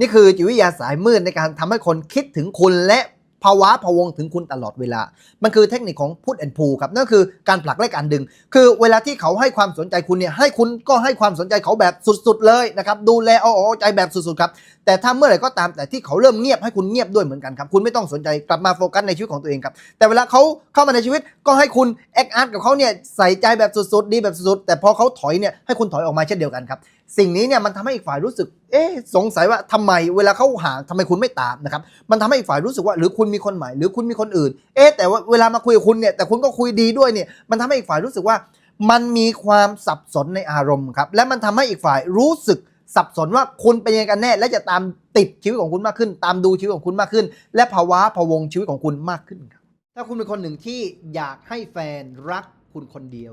นี่คือจิตวิทยาสายมืดในการทำให้คนคิดถึงคุณและภาวะพะวงถึงคุณตลอดเวลา มันคือเทคนิคของพุทแอนพูครับ นั่นคือการผลักและการดึง คือเวลาที่เขาให้ความสนใจคุณเนี่ย ให้คุณก็ให้ความสนใจเขาแบบสุดๆเลยนะครับ ดูแลเอาอกเอาใจแบบสุดๆครับ แต่ถ้าเมื่อไหร่ก็ตามแต่ที่เขาเริ่มเงียบให้คุณเงียบด้วยเหมือนกันครับ คุณไม่ต้องสนใจกลับมาโฟกัสในชีวิตของตัวเองครับ แต่เวลาเขาเข้ามาในชีวิตก็ให้คุณแอคอาร์ตกับเขาเนี่ยใส่ใจแบบสุดๆ ดีแบบสุดๆ แต่พอเขาถอยเนี่ยให้คุณถอยออกมาเช่นเดียวกันครับสิ่งนี้เนี่ยมันทำให้อีกฝ่ายรู้สึก เอ๊สงสัยว่าทำไมเวลาเขาหางทำไมคุณไม่ตามนะครับ มันทำให้อีกฝ่ายรู้สึกว่าหรือคุณมีคนใหม่หรือคุณมีคนอื่น เอ๊แต่ว่าเวลามาคุยกับคุณเนี่ยแต่คุณก็คุยดีด้วยเนี่ยมันทำให้อีกฝ่ายรู้สึกว่า มันมีความสับสนในอารมณ์ครับและมันทำให้อีกฝ่ายรู้สึกสับสนว่าคุณเป็นยังไงกันแน่ และจะตามติดชีวิตของคุณมากขึ้น ตามดูชีวิตของคุณมากขึ้น และภาวะพวงชีวิตของคุณมากขึ้นครับถ้าคุณเป็นคนหนึ่งที่อยากให้แฟนรักคุณคนเดียว